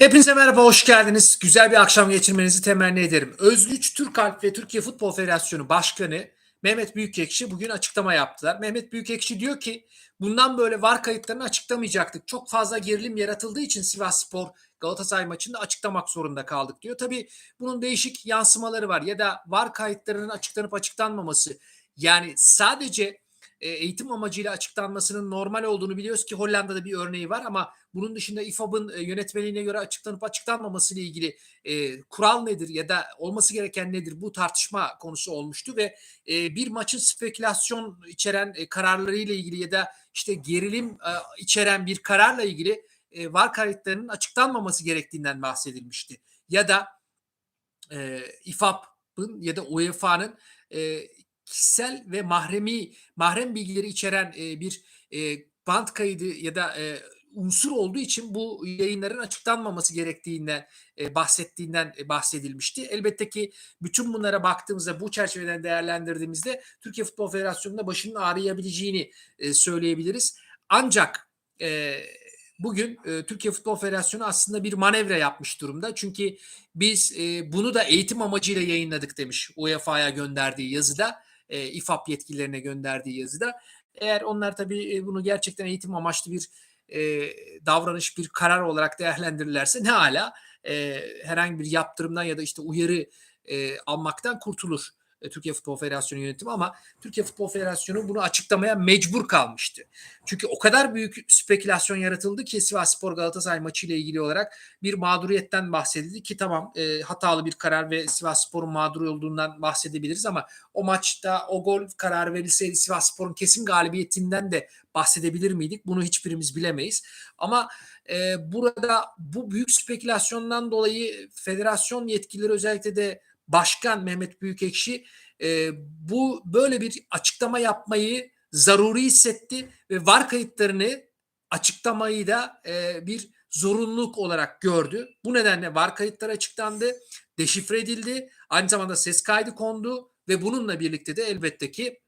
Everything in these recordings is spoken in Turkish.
Hepinize merhaba, hoş geldiniz. Güzel bir akşam geçirmenizi temenni ederim. Özgüç Türkalp ve Türkiye Futbol Federasyonu Başkanı Mehmet Büyükekşi bugün açıklama yaptılar. Mehmet Büyükekşi diyor ki bundan böyle var kayıtlarını açıklamayacaktık. Çok fazla gerilim yaratıldığı için Sivas Spor Galatasaray maçında açıklamak zorunda kaldık diyor. Tabii bunun değişik yansımaları var ya da var kayıtlarının açıklanıp açıklanmaması. Yani sadece eğitim amacıyla açıklanmasının normal olduğunu biliyoruz ki Hollanda'da bir örneği var ama bunun dışında İFAB'ın e, yönetmeliğine göre açıklanıp açıklanmaması ile ilgili e, kural nedir ya da olması gereken nedir bu tartışma konusu olmuştu ve e, bir maçın spekülasyon içeren e, kararları ile ilgili ya da işte gerilim e, içeren bir kararla ilgili e, var kayıtlarının açıklanmaması gerektiğinden bahsedilmişti. Ya da e, İFAB'ın ya da UEFA'nın e, kişisel ve mahremi mahrem bilgileri içeren e, bir e, band kaydı ya da e, unsur olduğu için bu yayınların açıklanmaması gerektiğinden e, bahsettiğinden e, bahsedilmişti. Elbette ki bütün bunlara baktığımızda bu çerçeveden değerlendirdiğimizde Türkiye Futbol Federasyonu'nda başının ağrıyabileceğini e, söyleyebiliriz. Ancak e, bugün e, Türkiye Futbol Federasyonu aslında bir manevra yapmış durumda. Çünkü biz e, bunu da eğitim amacıyla yayınladık demiş UEFA'ya gönderdiği yazıda e, İFAP yetkililerine gönderdiği yazıda. Eğer onlar tabii e, bunu gerçekten eğitim amaçlı bir e, davranış, bir karar olarak değerlendirirlerse ne hala e, herhangi bir yaptırımdan ya da işte uyarı e, almaktan kurtulur. E, Türkiye Futbol Federasyonu yönetimi ama Türkiye Futbol Federasyonu bunu açıklamaya mecbur kalmıştı. Çünkü o kadar büyük spekülasyon yaratıldı ki Sivas Spor Galatasaray maçı ile ilgili olarak bir mağduriyetten bahsedildi ki tamam e, hatalı bir karar ve Sivas Spor'un mağdur olduğundan bahsedebiliriz ama o maçta o gol kararı verilseydi Sivas Spor'un kesin galibiyetinden de bahsedebilir miydik? Bunu hiçbirimiz bilemeyiz. Ama e, burada bu büyük spekülasyondan dolayı federasyon yetkilileri özellikle de Başkan Mehmet Büyükekşi e, bu böyle bir açıklama yapmayı zaruri hissetti ve var kayıtlarını açıklamayı da e, bir zorunluluk olarak gördü. Bu nedenle var kayıtlar açıklandı, deşifre edildi, aynı zamanda ses kaydı kondu ve bununla birlikte de elbette ki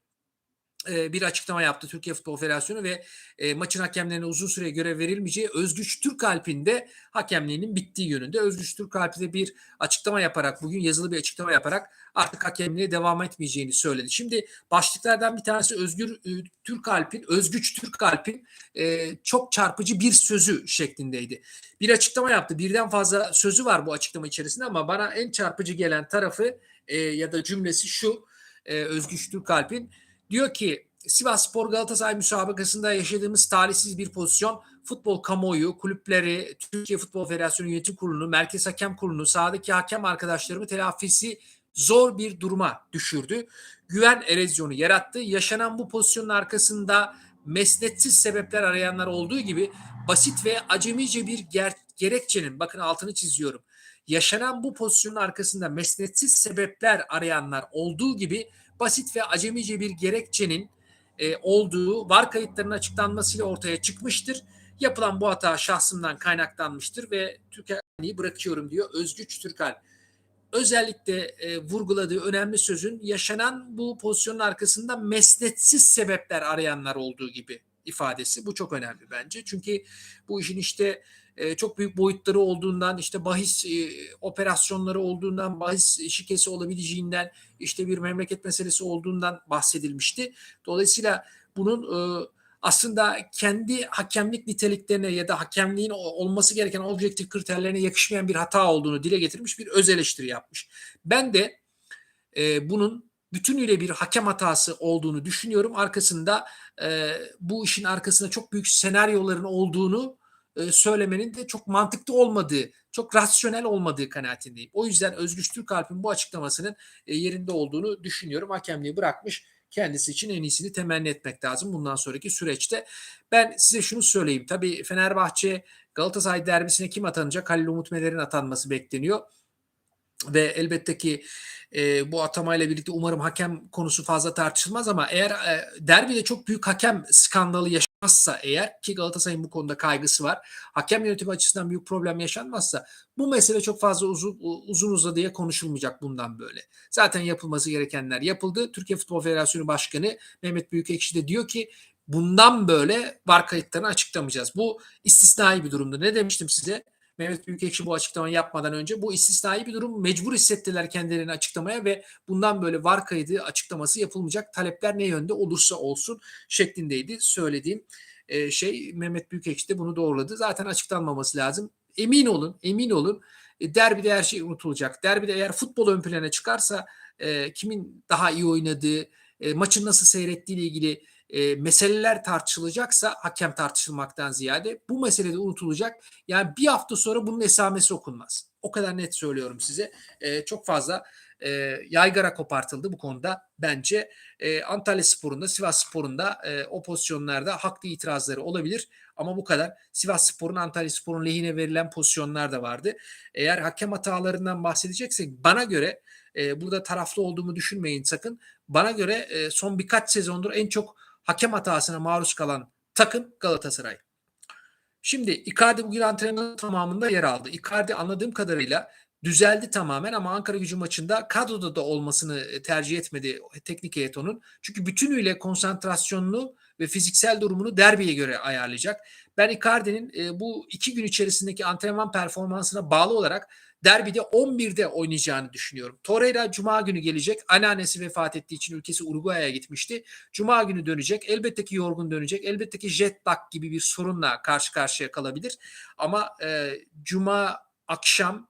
bir açıklama yaptı Türkiye Futbol Federasyonu ve e, maçın hakemlerine uzun süre görev verilmeyeceği Özgüç Türk Alp'inde hakemliğinin bittiği yönünde. Özgüç Türk Alp'de bir açıklama yaparak bugün yazılı bir açıklama yaparak artık hakemliğe devam etmeyeceğini söyledi. Şimdi başlıklardan bir tanesi Özgür e, Türk Alp'in, Özgüç Türk Alp'in e, çok çarpıcı bir sözü şeklindeydi. Bir açıklama yaptı. Birden fazla sözü var bu açıklama içerisinde ama bana en çarpıcı gelen tarafı e, ya da cümlesi şu e, Özgüç Türk Alp'in Diyor ki Sivas Spor Galatasaray müsabakasında yaşadığımız talihsiz bir pozisyon futbol kamuoyu, kulüpleri, Türkiye Futbol Federasyonu Yönetim Kurulu'nu, Merkez Hakem Kurulu'nu, sahadaki hakem arkadaşlarımı telafisi zor bir duruma düşürdü. Güven erozyonu yarattı. Yaşanan bu pozisyonun arkasında mesnetsiz sebepler arayanlar olduğu gibi basit ve acemice bir ger- gerekçenin, bakın altını çiziyorum. Yaşanan bu pozisyonun arkasında mesnetsiz sebepler arayanlar olduğu gibi basit ve acemice bir gerekçenin e, olduğu var kayıtlarının açıklanmasıyla ortaya çıkmıştır. Yapılan bu hata şahsımdan kaynaklanmıştır ve Türkiye'yi bırakıyorum diyor Özgüç Türkal. Özellikle e, vurguladığı önemli sözün yaşanan bu pozisyonun arkasında mesnetsiz sebepler arayanlar olduğu gibi ifadesi. Bu çok önemli bence. Çünkü bu işin işte e, çok büyük boyutları olduğundan işte bahis e, operasyonları olduğundan bahis şikesi olabileceğinden işte bir memleket meselesi olduğundan bahsedilmişti. Dolayısıyla bunun e, aslında kendi hakemlik niteliklerine ya da hakemliğin olması gereken objektif kriterlerine yakışmayan bir hata olduğunu dile getirmiş bir öz eleştiri yapmış. Ben de e, bunun bütünüyle bir hakem hatası olduğunu düşünüyorum. Arkasında e, bu işin arkasında çok büyük senaryoların olduğunu e, söylemenin de çok mantıklı olmadığı, çok rasyonel olmadığı kanaatindeyim. O yüzden Özgür Türkalp'in bu açıklamasının e, yerinde olduğunu düşünüyorum. Hakemliği bırakmış kendisi için en iyisini temenni etmek lazım bundan sonraki süreçte. Ben size şunu söyleyeyim. Tabii Fenerbahçe Galatasaray derbisine kim atanacak? Halil Umut Meler'in atanması bekleniyor. Ve elbette ki e, bu atamayla birlikte umarım hakem konusu fazla tartışılmaz ama eğer e, derbide çok büyük hakem skandalı yaşanmazsa eğer ki Galatasaray'ın bu konuda kaygısı var. Hakem yönetimi açısından büyük problem yaşanmazsa bu mesele çok fazla uzun, uzun uzadıya konuşulmayacak bundan böyle. Zaten yapılması gerekenler yapıldı. Türkiye Futbol Federasyonu Başkanı Mehmet Büyükekşi de diyor ki bundan böyle var kayıtlarını açıklamayacağız. Bu istisnai bir durumda. Ne demiştim size? Mehmet Büyükekşi bu açıklamayı yapmadan önce bu istisnai bir durum mecbur hissettiler kendilerini açıklamaya ve bundan böyle var kaydı açıklaması yapılmayacak talepler ne yönde olursa olsun şeklindeydi söylediğim e, şey Mehmet Büyükekşi de bunu doğruladı. Zaten açıklanmaması lazım. Emin olun, emin olun. E, derbide her şey unutulacak. Derbide eğer futbol ön plana çıkarsa e, kimin daha iyi oynadığı, maçın nasıl seyrettiği ile ilgili e, meseleler tartışılacaksa hakem tartışılmaktan ziyade bu mesele de unutulacak. Yani bir hafta sonra bunun esamesi okunmaz. O kadar net söylüyorum size. E, çok fazla e, yaygara kopartıldı bu konuda bence. E, Antalya Spor'unda, Sivas Spor'unda e, o pozisyonlarda haklı itirazları olabilir. Ama bu kadar. Sivas Spor'un, Antalya Spor'un lehine verilen pozisyonlar da vardı. Eğer hakem hatalarından bahsedeceksek bana göre e, burada taraflı olduğumu düşünmeyin sakın. Bana göre e, son birkaç sezondur en çok hakem hatasına maruz kalan takım Galatasaray. Şimdi Icardi bugün antrenmanın tamamında yer aldı. Icardi anladığım kadarıyla düzeldi tamamen ama Ankara gücü maçında kadroda da olmasını e, tercih etmedi teknik heyet onun. Çünkü bütünüyle konsantrasyonunu ve fiziksel durumunu derbiye göre ayarlayacak. Ben Icardi'nin e, bu iki gün içerisindeki antrenman performansına bağlı olarak derbide 11'de oynayacağını düşünüyorum. Torreira Cuma günü gelecek. Anneannesi vefat ettiği için ülkesi Uruguay'a gitmişti. Cuma günü dönecek. Elbette ki yorgun dönecek. Elbette ki jet lag gibi bir sorunla karşı karşıya kalabilir. Ama e, Cuma akşam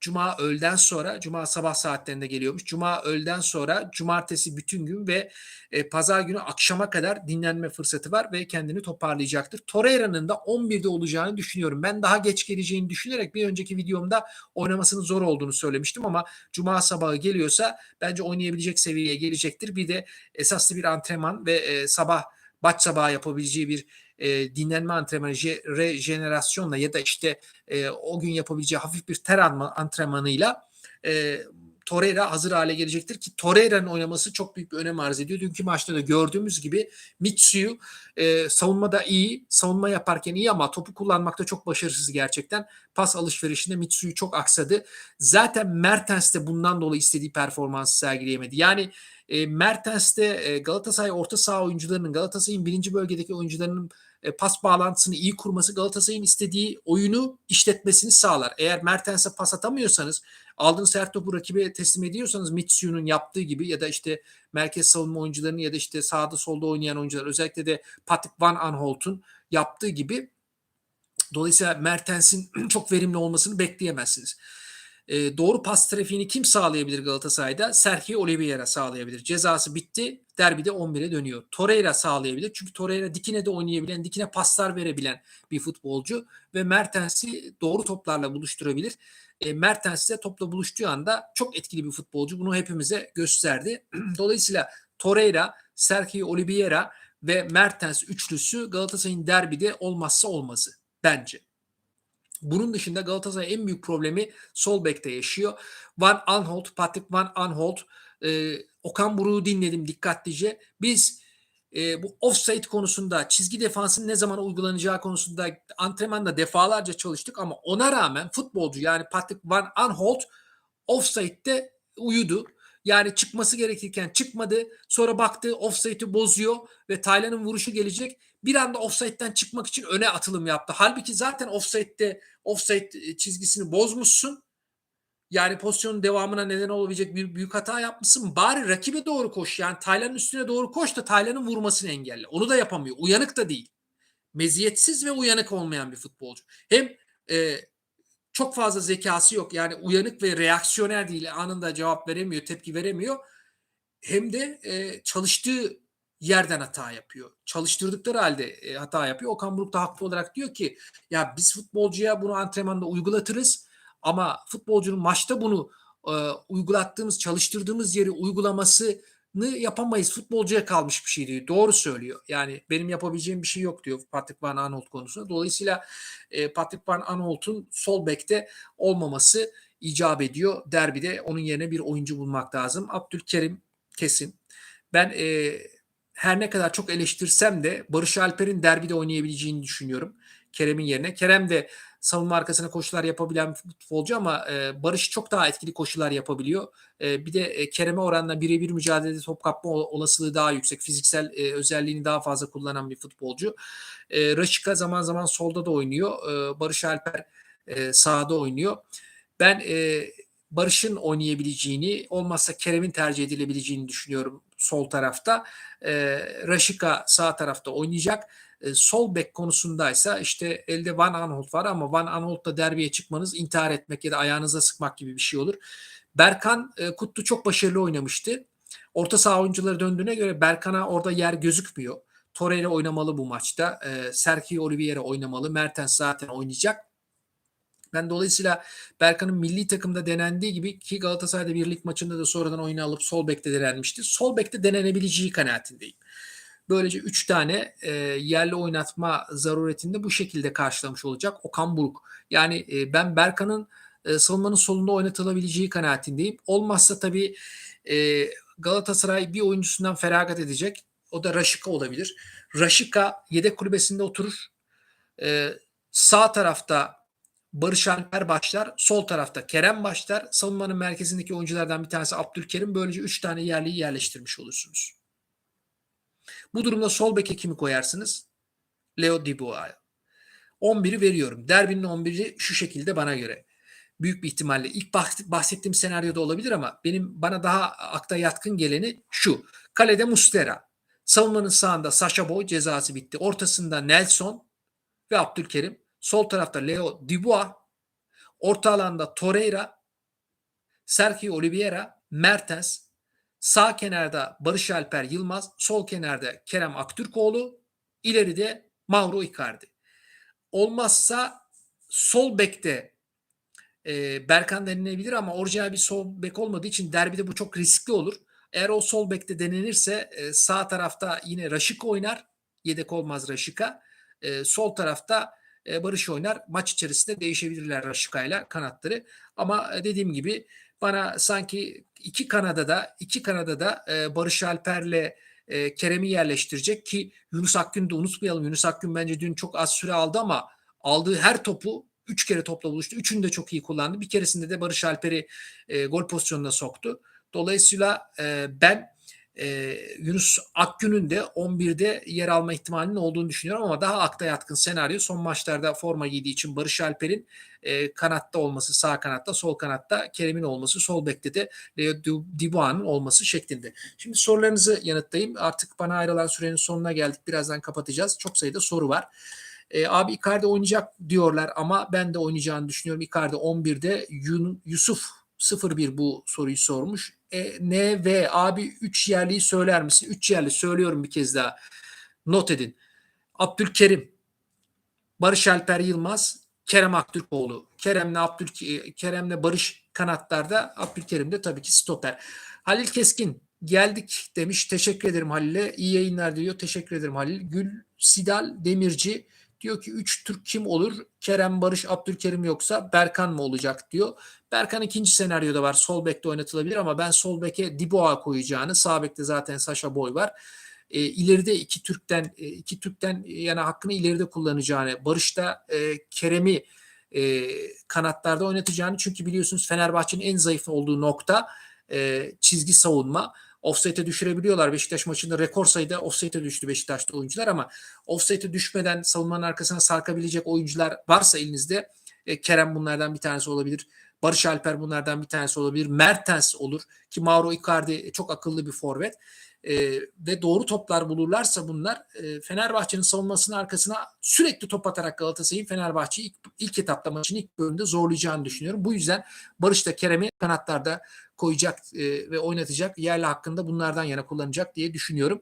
Cuma öğleden sonra, Cuma sabah saatlerinde geliyormuş. Cuma öğleden sonra, Cumartesi bütün gün ve e, Pazar günü akşama kadar dinlenme fırsatı var ve kendini toparlayacaktır. Torreira'nın da 11'de olacağını düşünüyorum. Ben daha geç geleceğini düşünerek bir önceki videomda oynamasının zor olduğunu söylemiştim ama Cuma sabahı geliyorsa bence oynayabilecek seviyeye gelecektir. Bir de esaslı bir antrenman ve e, sabah baş sabah yapabileceği bir e, dinlenme antrenmanı, rejenerasyonla ya da işte e, o gün yapabileceği hafif bir ter antrenmanıyla e, Torreira hazır hale gelecektir ki Torreira'nın oynaması çok büyük bir önem arz ediyor. Dünkü maçta da gördüğümüz gibi Mitsu'yu e, savunmada iyi, savunma yaparken iyi ama topu kullanmakta çok başarısız gerçekten. Pas alışverişinde Mitsu'yu çok aksadı. Zaten Mertens de bundan dolayı istediği performansı sergileyemedi. Yani e, Mertens de e, Galatasaray orta saha oyuncularının, Galatasaray'ın birinci bölgedeki oyuncularının e, pas bağlantısını iyi kurması Galatasaray'ın istediği oyunu işletmesini sağlar. Eğer Mertens'e pas atamıyorsanız aldığınız her topu rakibe teslim ediyorsanız Mitsu'nun yaptığı gibi ya da işte merkez savunma oyuncularının ya da işte sağda solda oynayan oyuncular özellikle de Patrick Van Aanholt'un yaptığı gibi dolayısıyla Mertens'in çok verimli olmasını bekleyemezsiniz. E, doğru pas trafiğini kim sağlayabilir Galatasaray'da? Sergio Oliveira sağlayabilir. Cezası bitti. Derbide 11'e dönüyor. Torreira sağlayabilir. Çünkü Torreira dikine de oynayabilen, dikine paslar verebilen bir futbolcu ve Mertens'i doğru toplarla buluşturabilir. E, Mertens de topla buluştuğu anda çok etkili bir futbolcu. Bunu hepimize gösterdi. Dolayısıyla Torreira, Sergio Oliveira ve Mertens üçlüsü Galatasaray'ın derbide olmazsa olmazı bence. Bunun dışında Galatasaray en büyük problemi sol bekte yaşıyor. Van Aanholt, Patrick Van Aanholt, e, Okan Buruk'u dinledim dikkatlice. Biz e, bu offside konusunda çizgi defansın ne zaman uygulanacağı konusunda antrenmanda defalarca çalıştık ama ona rağmen futbolcu yani Patrick Van Aanholt offside'de uyudu. Yani çıkması gerekirken çıkmadı. Sonra baktı offside'i bozuyor ve Taylan'ın vuruşu gelecek. Bir anda offside'den çıkmak için öne atılım yaptı. Halbuki zaten offside'de offside e, çizgisini bozmuşsun. Yani pozisyonun devamına neden olabilecek bir büyük hata yapmışsın. Bari rakibe doğru koş. Yani Taylan'ın üstüne doğru koş da Taylan'ın vurmasını engelle. Onu da yapamıyor. Uyanık da değil. Meziyetsiz ve uyanık olmayan bir futbolcu. Hem e, çok fazla zekası yok. Yani uyanık ve reaksiyoner değil. Anında cevap veremiyor, tepki veremiyor. Hem de e, çalıştığı yerden hata yapıyor. Çalıştırdıkları halde e, hata yapıyor. Okan Buruk da haklı olarak diyor ki ya biz futbolcuya bunu antrenmanda uygulatırız ama futbolcunun maçta bunu e, uygulattığımız, çalıştırdığımız yeri uygulaması yapamayız. Futbolcuya kalmış bir şey diyor. Doğru söylüyor. Yani benim yapabileceğim bir şey yok diyor Patrick Van Aanholt konusunda. Dolayısıyla e, Patrick Van Aanholt'un sol bekte olmaması icap ediyor. Derbide onun yerine bir oyuncu bulmak lazım. Abdülkerim kesin. Ben e, her ne kadar çok eleştirsem de Barış Alper'in derbide oynayabileceğini düşünüyorum. Kerem'in yerine. Kerem de savunma arkasına koşular yapabilen futbolcu ama e, Barış çok daha etkili koşular yapabiliyor. E, bir de e, Kerem'e oranla birebir mücadelede top kapma olasılığı daha yüksek. Fiziksel e, özelliğini daha fazla kullanan bir futbolcu. E, Raşika zaman zaman solda da oynuyor. E, Barış Alper e, sahada oynuyor. Ben e, Barış'ın oynayabileceğini, olmazsa Kerem'in tercih edilebileceğini düşünüyorum sol tarafta. E, Raşika sağ tarafta oynayacak. E, sol bek konusundaysa işte elde Van Aanholt var ama Van Aanholt'la derbiye çıkmanız intihar etmek ya da ayağınıza sıkmak gibi bir şey olur. Berkan e, Kutlu çok başarılı oynamıştı. Orta saha oyuncuları döndüğüne göre Berkan'a orada yer gözükmüyor. Torreira oynamalı bu maçta. E, Sergio Oliveira oynamalı. Mertens zaten oynayacak. Ben dolayısıyla Berkan'ın milli takımda denendiği gibi ki Galatasaray'da birlik maçında da sonradan oyuna alıp sol bekte denenmişti. Sol bekte denenebileceği kanaatindeyim. Böylece 3 tane e, yerli oynatma zaruretinde bu şekilde karşılamış olacak Okan Buruk. Yani e, ben Berkan'ın e, savunmanın solunda oynatılabileceği kanaatindeyim. Olmazsa tabii e, Galatasaray bir oyuncusundan feragat edecek. O da Raşika olabilir. Raşika yedek kulübesinde oturur. E, sağ tarafta Barış Alper başlar. Sol tarafta Kerem başlar. Savunmanın merkezindeki oyunculardan bir tanesi Abdülkerim. Böylece 3 tane yerliyi yerleştirmiş olursunuz. Bu durumda sol beke kimi koyarsınız? Leo Dubois'a. 11'i veriyorum. Derbinin 11'i şu şekilde bana göre. Büyük bir ihtimalle ilk bahsettiğim senaryoda olabilir ama benim bana daha akta yatkın geleni şu. Kalede Mustera. Savunmanın sağında Sasha Boy cezası bitti. Ortasında Nelson ve Abdülkerim. Sol tarafta Leo Dubois. Orta alanda Torreira. Sergio Oliveira. Mertens. Sağ kenarda Barış Alper Yılmaz. Sol kenarda Kerem Aktürkoğlu. İleride Mauro Icardi. Olmazsa sol bekte e, Berkan denilebilir ama orijinal bir sol bek olmadığı için derbide bu çok riskli olur. Eğer o sol bekte denenirse e, sağ tarafta yine Raşika oynar. Yedek olmaz Raşika. E, sol tarafta e, Barış oynar. Maç içerisinde değişebilirler Raşika ile kanatları. Ama e, dediğim gibi bana sanki iki Kanada'da iki Kanada'da e, Barış Alper'le Kerem'i yerleştirecek ki Yunus Akgün'ü de unutmayalım. Yunus Akgün bence dün çok az süre aldı ama aldığı her topu üç kere topla buluştu. Üçünü de çok iyi kullandı. Bir keresinde de Barış Alper'i gol pozisyonuna soktu. Dolayısıyla e, ben e, Yunus Akgün'ün de 11'de yer alma ihtimalinin olduğunu düşünüyorum ama daha akta yatkın senaryo son maçlarda forma giydiği için Barış Alper'in e, kanatta olması, sağ kanatta, sol kanatta Kerem'in olması, sol bekte de Leo Dubois'ın olması şeklinde. Şimdi sorularınızı yanıtlayayım. Artık bana ayrılan sürenin sonuna geldik. Birazdan kapatacağız. Çok sayıda soru var. E, abi Icardi oynayacak diyorlar ama ben de oynayacağını düşünüyorum. Icardi 11'de Yusuf 01 bu soruyu sormuş. E, N ve abi 3 yerliyi söyler misin? 3 yerli söylüyorum bir kez daha. Not edin. Abdülkerim, Barış Alper Yılmaz, Kerem Aktürkoğlu. Kerem'le Abdül Kerem'le Barış kanatlarda, Abdülkerim de tabii ki stoper. Halil Keskin geldik demiş. Teşekkür ederim Halil'e. İyi yayınlar diyor. Teşekkür ederim Halil. Gül Sidal Demirci Diyor ki 3 Türk kim olur? Kerem, Barış, Abdülkerim yoksa Berkan mı olacak diyor. Berkan ikinci senaryoda var. Sol bekte oynatılabilir ama ben sol beke Diboa koyacağını, sağ bekte zaten Sasha Boy var. E, ileride iki Türk'ten e, iki Türk'ten yani hakkını ileride kullanacağını, Barış'ta e, Kerem'i e, kanatlarda oynatacağını çünkü biliyorsunuz Fenerbahçe'nin en zayıf olduğu nokta e, çizgi savunma offside'e düşürebiliyorlar. Beşiktaş maçında rekor sayıda offside'e düştü Beşiktaş'ta oyuncular ama offside'e düşmeden savunmanın arkasına sarkabilecek oyuncular varsa elinizde e, Kerem bunlardan bir tanesi olabilir. Barış Alper bunlardan bir tanesi olabilir. Mertens olur ki Mauro Icardi çok akıllı bir forvet. E, ve doğru toplar bulurlarsa bunlar e, Fenerbahçe'nin savunmasının arkasına sürekli top atarak Galatasaray'ın Fenerbahçe'yi ilk, ilk etapta maçın ilk bölümünde zorlayacağını düşünüyorum. Bu yüzden Barış da Kerem'i kanatlarda koyacak e, ve oynatacak. Yerli hakkında bunlardan yana kullanacak diye düşünüyorum.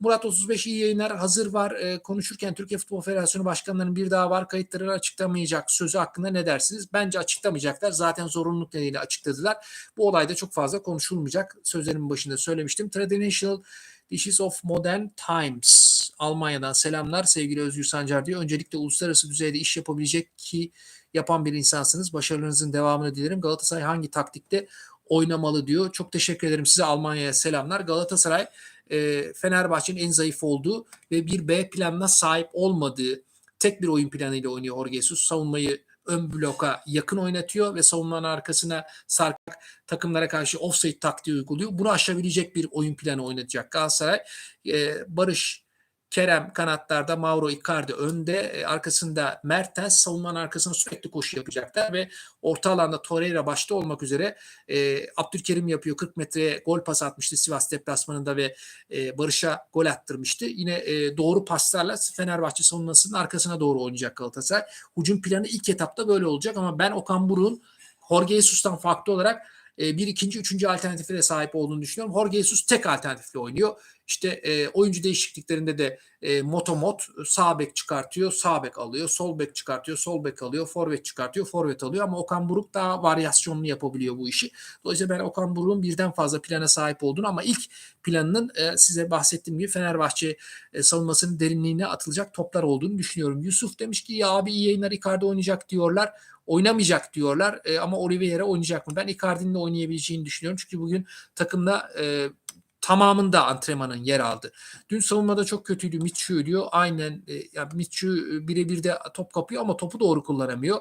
Murat 35 iyi yayınlar hazır var. E, konuşurken Türkiye Futbol Federasyonu başkanlarının bir daha var kayıtları açıklamayacak sözü hakkında ne dersiniz? Bence açıklamayacaklar. Zaten zorunluluk nedeniyle açıkladılar. Bu olayda çok fazla konuşulmayacak. Sözlerimin başında söylemiştim. Traditional Dishes of Modern Times. Almanya'dan selamlar sevgili Özgür Sancar diyor. Öncelikle uluslararası düzeyde iş yapabilecek ki yapan bir insansınız. Başarılarınızın devamını dilerim. Galatasaray hangi taktikte oynamalı diyor. Çok teşekkür ederim size Almanya'ya selamlar. Galatasaray e, Fenerbahçe'nin en zayıf olduğu ve bir B planına sahip olmadığı tek bir oyun planıyla oynuyor Jorge Jesus. Savunmayı ön bloka yakın oynatıyor ve savunmanın arkasına sarkak takımlara karşı offside taktiği uyguluyor. Bunu aşabilecek bir oyun planı oynatacak Galatasaray. E, Barış Kerem kanatlarda, Mauro Icardi önde, e, arkasında Mertens savunmanın arkasına sürekli koşu yapacaklar ve orta alanda Torreira başta olmak üzere e, Abdülkerim yapıyor 40 metreye gol pas atmıştı Sivas deplasmanında ve e, Barış'a gol attırmıştı. Yine e, doğru paslarla Fenerbahçe savunmasının arkasına doğru oynayacak Galatasaray. Hücum planı ilk etapta böyle olacak ama ben Okan Buruk'un Jorge Jesus'tan farklı olarak e, bir ikinci, üçüncü alternatife de sahip olduğunu düşünüyorum. Jorge Jesus tek alternatifle oynuyor. İşte e, oyuncu değişikliklerinde de e, motomot sağ bek çıkartıyor, sağ bek alıyor, sol bek çıkartıyor, sol bek alıyor, forvet çıkartıyor, forvet alıyor ama Okan Buruk daha varyasyonlu yapabiliyor bu işi. Dolayısıyla ben Okan Buruk'un birden fazla plana sahip olduğunu ama ilk planının e, size bahsettiğim gibi Fenerbahçe e, savunmasının derinliğine atılacak toplar olduğunu düşünüyorum. Yusuf demiş ki ya abi iyi yayınlar Icardi oynayacak diyorlar oynamayacak diyorlar e, ama Oliveira oynayacak mı? Ben Icardi'nin de oynayabileceğini düşünüyorum. Çünkü bugün takımda e, tamamında antrenmanın yer aldı. Dün savunmada çok kötüydü. Mitchu diyor. Aynen e, ya Mitchu birebir de top kapıyor ama topu doğru kullanamıyor.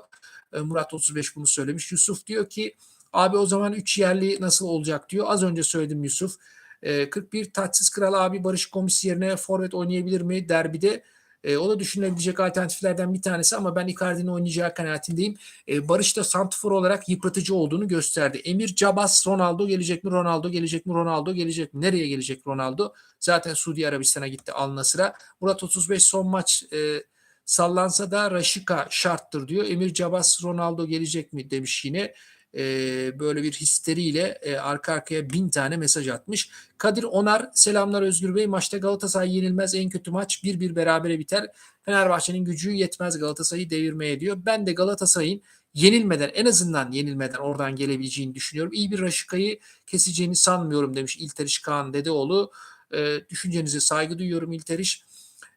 E, Murat 35 bunu söylemiş. Yusuf diyor ki abi o zaman 3 yerli nasıl olacak diyor. Az önce söyledim Yusuf. E, 41 taçsız kral abi Barış Komis yerine forvet oynayabilir mi derbide? E, o da düşünülebilecek alternatiflerden bir tanesi ama ben Icardi'nin oynayacağı kanaatindeyim. E, Barış da Santfor olarak yıpratıcı olduğunu gösterdi. Emir Cabas Ronaldo gelecek mi? Ronaldo gelecek mi? Ronaldo gelecek mi? Nereye gelecek Ronaldo? Zaten Suudi Arabistan'a gitti Al Nasır'a. Murat 35 son maç e, sallansa da Raşika şarttır diyor. Emir Cabas Ronaldo gelecek mi demiş yine e, böyle bir histeriyle e, arka arkaya bin tane mesaj atmış. Kadir Onar selamlar Özgür Bey. Maçta Galatasaray yenilmez en kötü maç 1-1 berabere biter. Fenerbahçe'nin gücü yetmez Galatasaray'ı devirmeye diyor. Ben de Galatasaray'ın yenilmeden en azından yenilmeden oradan gelebileceğini düşünüyorum. İyi bir Raşika'yı keseceğini sanmıyorum demiş İlteriş Kaan Dedeoğlu. E, düşüncenize saygı duyuyorum İlteriş.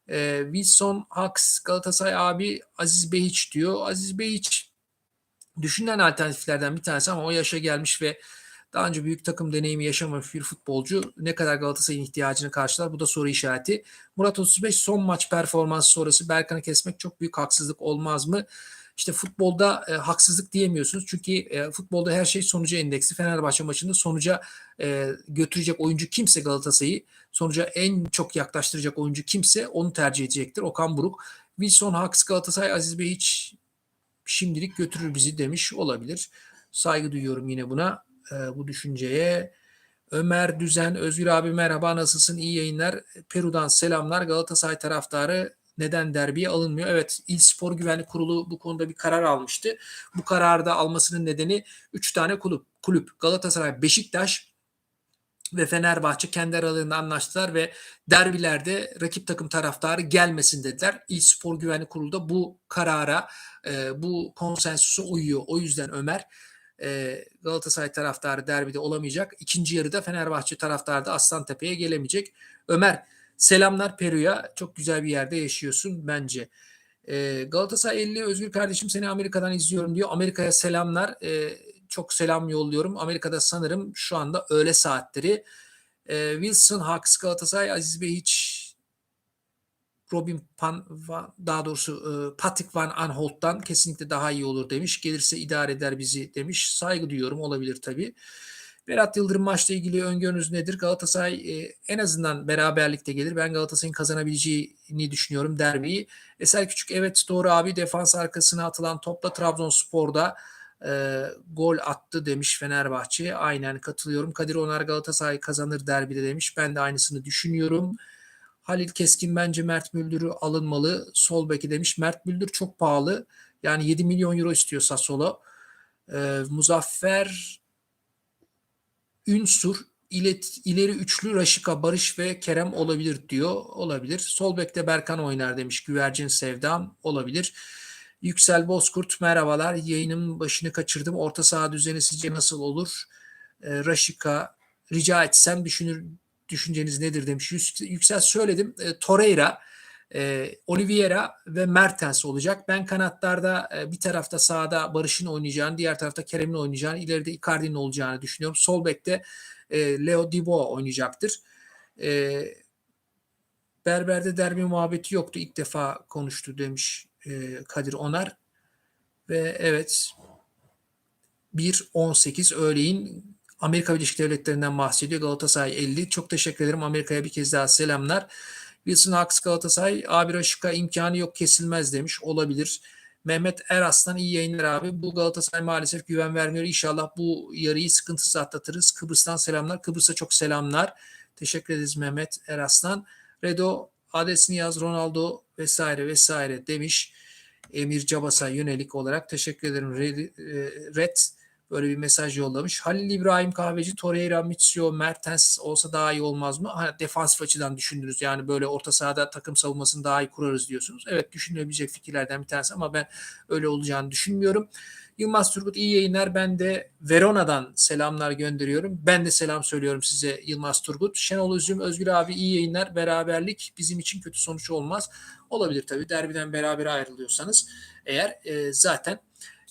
E, Wilson Haks Galatasaray abi Aziz Behiç diyor. Aziz Behiç düşünülen alternatiflerden bir tanesi ama o yaşa gelmiş ve daha önce büyük takım deneyimi yaşamamış bir futbolcu ne kadar Galatasaray'ın ihtiyacını karşılar bu da soru işareti. Murat 35 son maç performansı sonrası Berkan'ı kesmek çok büyük haksızlık olmaz mı? İşte futbolda e, haksızlık diyemiyorsunuz. Çünkü e, futbolda her şey sonuca endeksi. Fenerbahçe maçında sonuca e, götürecek oyuncu kimse Galatasaray'ı sonuca en çok yaklaştıracak oyuncu kimse onu tercih edecektir. Okan Buruk. Wilson Haks Galatasaray Aziz Bey hiç şimdilik götürür bizi demiş olabilir. Saygı duyuyorum yine buna e, bu düşünceye. Ömer Düzen, Özgür abi merhaba nasılsın iyi yayınlar. Peru'dan selamlar Galatasaray taraftarı neden derbiye alınmıyor? Evet İl Spor Güvenlik Kurulu bu konuda bir karar almıştı. Bu kararda almasının nedeni 3 tane kulüp, kulüp Galatasaray, Beşiktaş ve Fenerbahçe kendi aralarında anlaştılar ve derbilerde rakip takım taraftarı gelmesin dediler. İl Spor Güvenlik Kurulu da bu karara, e, bu konsensüse uyuyor. O yüzden Ömer e, Galatasaray taraftarı derbide olamayacak. İkinci yarıda Fenerbahçe taraftarı da Aslantepe'ye gelemeyecek. Ömer selamlar Peru'ya. Çok güzel bir yerde yaşıyorsun bence. E, Galatasaray 50 Özgür kardeşim seni Amerika'dan izliyorum diyor. Amerika'ya selamlar. E, çok selam yolluyorum. Amerika'da sanırım şu anda öğle saatleri. E, Wilson Hawks Galatasaray Aziz Bey hiç Robin Pan daha doğrusu e, Patrick Van Aanholt'tan kesinlikle daha iyi olur demiş. Gelirse idare eder bizi demiş. Saygı duyuyorum olabilir tabii. Berat Yıldırım maçla ilgili öngörünüz nedir? Galatasaray e, en azından beraberlikte gelir. Ben Galatasaray'ın kazanabileceğini düşünüyorum derbiyi. Eser Küçük evet doğru abi defans arkasına atılan topla Trabzonspor'da e, gol attı demiş Fenerbahçe. Aynen katılıyorum. Kadir Onar Galatasaray kazanır derbide demiş. Ben de aynısını düşünüyorum. Halil Keskin bence Mert Müldür'ü alınmalı. Sol beki demiş. Mert Müldür çok pahalı. Yani 7 milyon euro istiyor Sassuolo. Ee, Muzaffer Ünsur ilet, ileri üçlü Raşika, Barış ve Kerem olabilir diyor. Olabilir. Sol bekte Berkan oynar demiş. Güvercin Sevdam olabilir. Yüksel Bozkurt merhabalar. Yayının başını kaçırdım. Orta saha düzeni sizce nasıl olur? Ee, Raşika rica etsem düşünür düşünceniz nedir demiş. Yüksel söyledim. E, Torreira, e, Oliveira ve Mertens olacak. Ben kanatlarda e, bir tarafta sağda Barış'ın oynayacağını, diğer tarafta Kerem'in oynayacağını, ileride Icardi'nin olacağını düşünüyorum. Sol bekte e, Leo Dibo oynayacaktır. E, Berber'de derbi muhabbeti yoktu. İlk defa konuştu demiş e, Kadir Onar. Ve evet 1-18 öğleyin Amerika Birleşik Devletleri'nden bahsediyor. Galatasaray 50. Çok teşekkür ederim. Amerika'ya bir kez daha selamlar. Wilson Haks Galatasaray A1 Aşık'a imkanı yok kesilmez demiş. Olabilir. Mehmet Eraslan iyi yayınlar abi. Bu Galatasaray maalesef güven vermiyor. İnşallah bu yarıyı sıkıntısız atlatırız. Kıbrıs'tan selamlar. Kıbrıs'a çok selamlar. Teşekkür ederiz Mehmet Eraslan. Redo adresini yaz Ronaldo vesaire vesaire demiş. Emir Cabas'a yönelik olarak teşekkür ederim. Red, e, Red böyle bir mesaj yollamış. Halil İbrahim Kahveci, Torreira, Mitsio, Mertens olsa daha iyi olmaz mı? Ha, defansif açıdan düşündünüz. Yani böyle orta sahada takım savunmasını daha iyi kurarız diyorsunuz. Evet düşünülebilecek fikirlerden bir tanesi ama ben öyle olacağını düşünmüyorum. Yılmaz Turgut iyi yayınlar. Ben de Verona'dan selamlar gönderiyorum. Ben de selam söylüyorum size Yılmaz Turgut. Şenol Üzüm, Özgür abi iyi yayınlar. Beraberlik bizim için kötü sonuç olmaz. Olabilir tabii. Derbiden beraber ayrılıyorsanız eğer e, zaten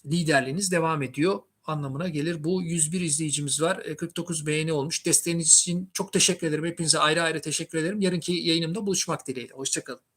liderliğiniz devam ediyor anlamına gelir. Bu 101 izleyicimiz var. E, 49 beğeni olmuş. Desteğiniz için çok teşekkür ederim. Hepinize ayrı ayrı teşekkür ederim. Yarınki yayınımda buluşmak dileğiyle. Hoşçakalın.